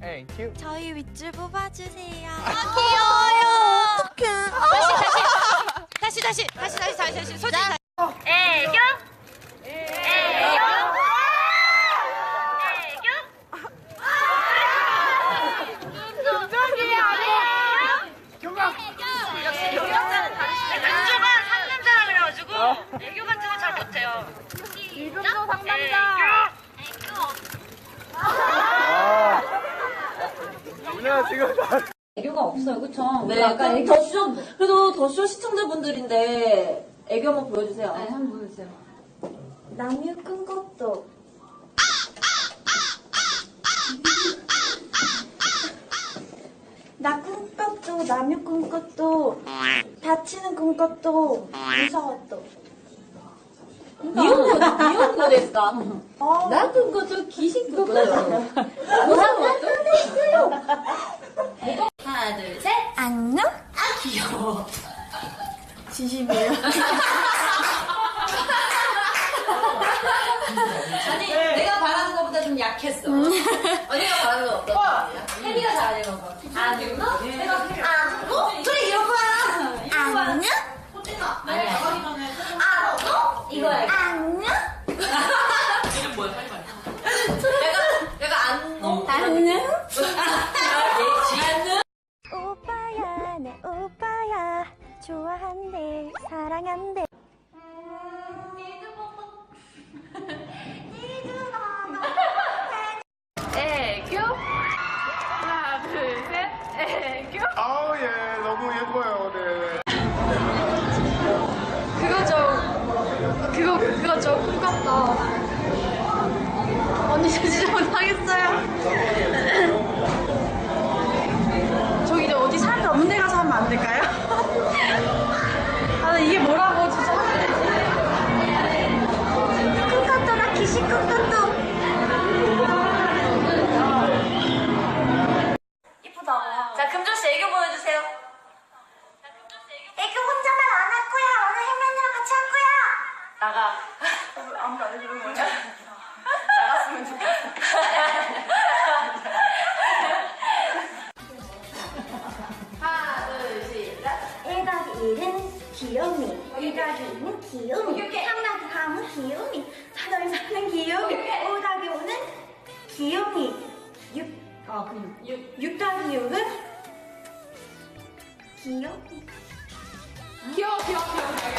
땡큐. 저희 윗줄 뽑아주세요. 귀여워요. 어떡해. 다시 다시 다시 다시 다시 다시 소진 다시. 애교. 애교. 안주가 상남자라 그래가지고 애교 같은 거잘 못해요. 이금도 상남자. 아. 누나 지금 애교가 없어요, 그쵸? 네, 약간 더쇼, 그래도 더쇼 시청자분들인데 애교 한번 보여주세요. 네, 한번 보여주세요. 남유 끈 것도. 나 꿈꿨도 남유 꿈꿨도 다치는 꿈꿨도 무서웠도 미혼고, 미혼고 됐다. 어, 나 그것도 귀신 그거죠. 하나, 둘, 셋. 안녕? 아니, 내가 바라는 것보다 좀 약했어. 언니가 바라는 거 어떤 혜리가 잘하는 거. 안 너? 내가 안 너? 그래, 이런 거야. 안녕? 아니야. 안 너? 이거야. 안녕? 내가, 내가 안 너? 안녕? 좋아한대 사랑한대 애교. 하나, 둘, 셋. 애교. 아우 예 너무 예뻐요. 네. 그거 좀, 그거, 그거 좀 꿈꿨다. 언니, 저 진짜 못하겠어요. 저기 저 어디 사람들 없는 데 가서 하면 안 될까요? 아무도 안 해주는 거냐? 나갔으면 좋겠어. 하나, 둘, 시작. 1 더하기 1은 귀요미 2 더하기 2는 귀요미 3 더하기 3은 귀요미 4 더하기 4는 귀요미 5 더하기 5는 귀요미 6, 아, 그럼 6. 6 더하기 6은 귀요미 귀여워, 귀여워, 귀여워.